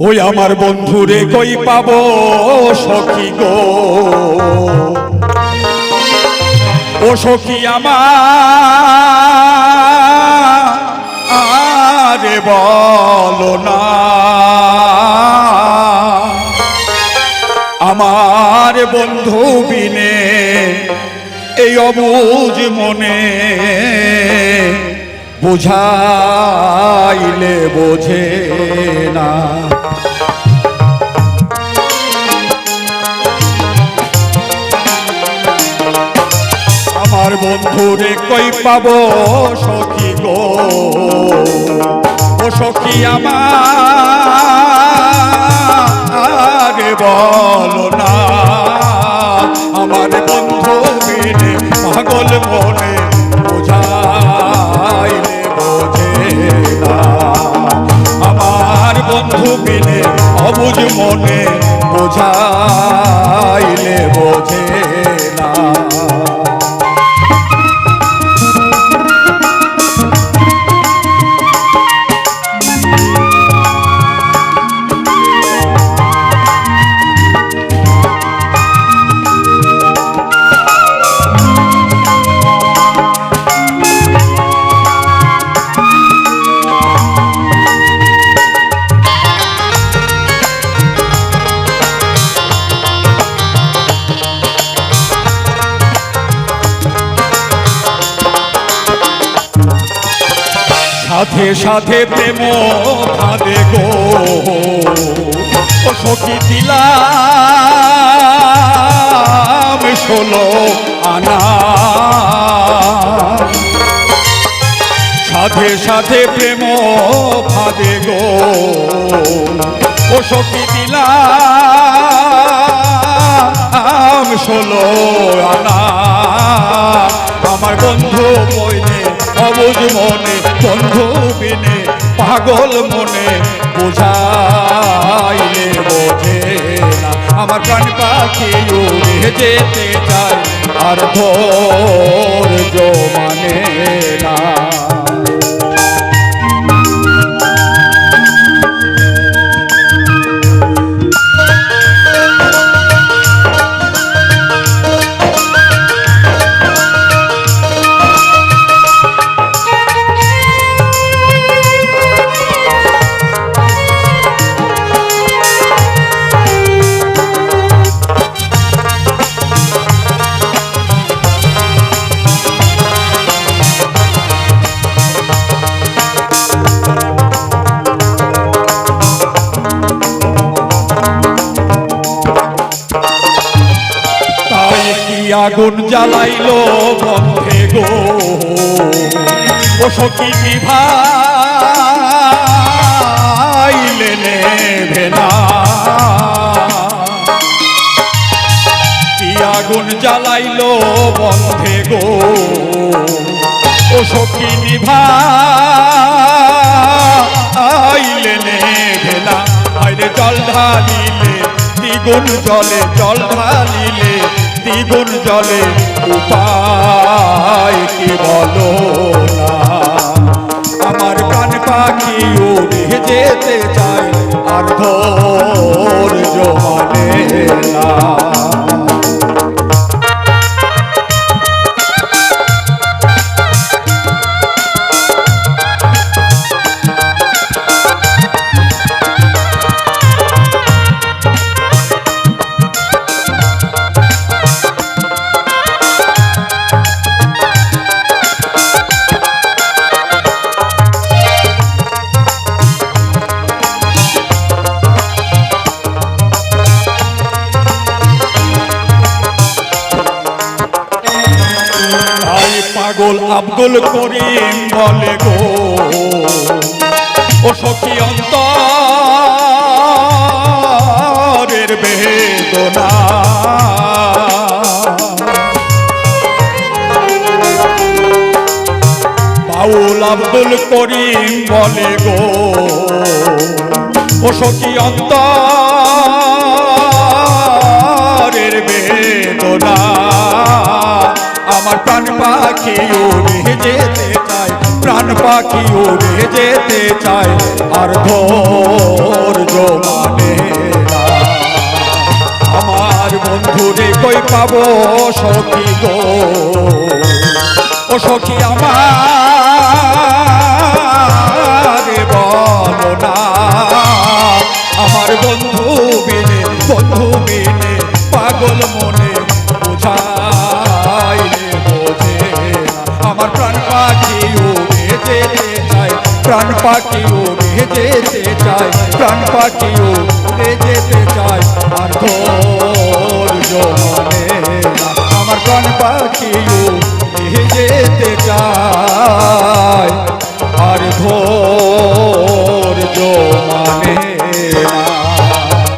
ওই আমার বন্ধুরে কই পাবো সখী গো? ও সখী আমার বলো না। আমার বন্ধু বিনে এই অবুজ মনে বুঝাইলে বোঝে না। বন্ধুরে কই পাবো সখী গো? ও সখী আমার বলো না, আমার বন্ধু মিলে পাগল মনে সাথে সাথে প্রেম ফাঁদে গো। ও সখী দিলাম ষোলো আনা। সাথে সাথে প্রেম ফাঁদে গো। ও সখী দিলাম ষোলো আনা। আমার বন্ধু বইনে অবুজ মনে, বন্ধু বিনে, পাগল মনে, বোঝাইলে বোঝে না। আমার প্রাণ পাখি যেতে চাই আর ধৈর্য আগুন জ্বালাইলো বন্ধে গো। ও সখী কি ভাইলে না। কি আগুন জ্বালাইলো বন্ধে গো। ও সখী নিভাইলে নেভে না। আইরে জল ঢালিলে, দ্বিগুণ জলে জল ঢালিলে দ্বিগুণ জলে উপায় পাগল আব্দুল করিম বলে গো। ও সখী অন্তরের বেদনা। বাউল আব্দুল করিম বলে গো। ও সখী অন্তরের আমার প্রাণ পাখি উড়ে যেতে চাই প্রাণ পাখি উড়ে যেতে চাই আর ধর জমানে আমার বন্ধুরে কই পাব সখি গো? ও সখি আমার, বলো না। আমার বন্ধু যেতে চাই প্রাণ পাখিও উড়ে যেতে চায়। প্রাণ পাখিও উড়ে যেতে চায়। আর ধৈর্য মানে আমার প্রাণ পাখিও যেতে চায়। আর ধৈর্য